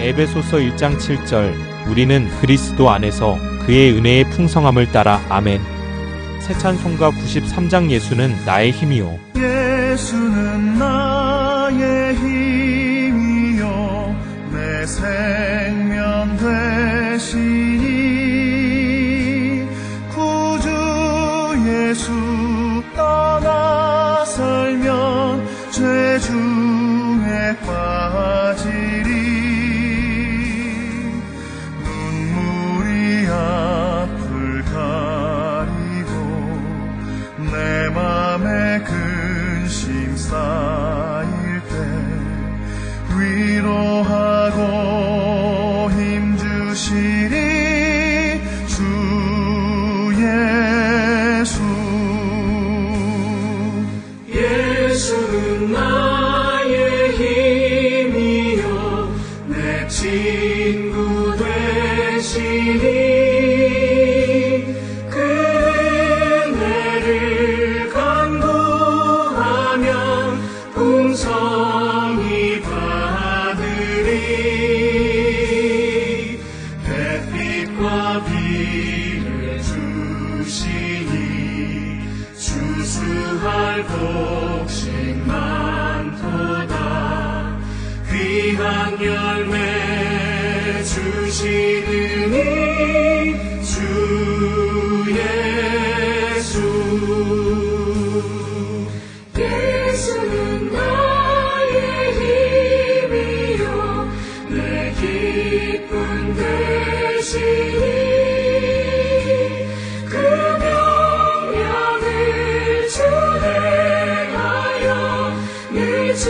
에베소서 1장 7절 우리는 그리스도 안에서 그의 은혜의 풍성함을 따라 아멘. 새 찬송가 93장 예수는 나의 힘이요. 예수는 나의 힘이요 내 생명 되시니 구주 예수 떠나 살면 죄 중에 빠지리 나의 힘이요 내 친구 되시니 그 은혜를 간구하면 풍성히 받으리. 햇빛과 비를 주시니 주수할 곡식 많도다 귀한 열매 주시느니 주 예수. 예수는 나의 힘이요. 내 기쁨 되시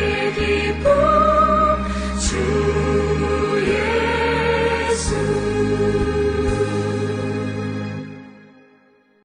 나의 기쁨